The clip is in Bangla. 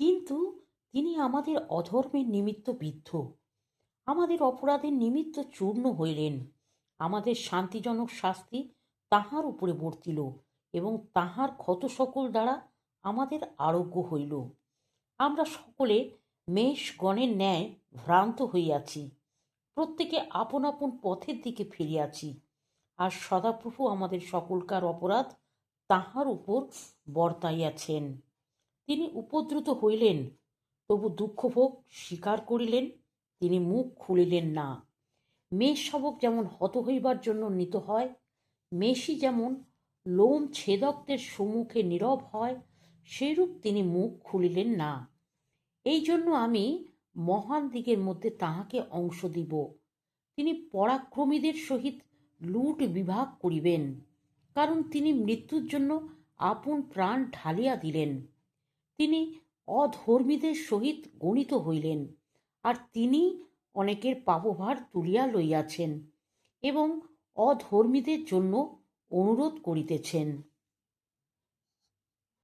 কিন্তু তিনি আমাদের অধর্মের নিমিত্ত বিদ্ধ। আমাদের অপরাধের নিমিত্ত চূর্ণ হইলেন। আমাদের শান্তিজনক শাস্তি তাহার উপরে বর্তিল এবং তাহার ক্ষত সকল দ্বারা আমাদের আরোগ্য হইল। আমরা সকলে মেষগণের ন্যায় ভ্রান্ত হইয়াছি। প্রত্যেকে আপন আপন পথের দিকে ফিরিয়াছি। আর সদাপ্রভু আমাদের সকলকার অপরাধ তাহার উপর বর্তাইয়াছেন। তিনি উপদ্রুত হইলেন, তবু দুঃখভোগ স্বীকার করিলেন, তিনি মুখ খুলিলেন না। মেষ শবক যেমন হত হইবার জন্য নিত হয় মেষই যেমন লোম ছেদকদের সম্মুখে নীরব হয়, সেরূপ তিনি মুখ খুলিলেন না। এই জন্য আমি মহান দিগের মধ্যে তাহাকে অংশ দিব। তিনি পরাক্রমীদের সহিত লুট বিভাগ করিবেন, কারণ তিনি মৃত্যুর জন্য আপন প্রাণ ঢালিয়া দিলেন। তিনি অধর্মীদের সহিত গণিত হইলেন, আর তিনি অনেকের পাপভার তুলিয়া লইয়াছেন এবং অধর্মীদের জন্য অনুরোধ করিতেছেন।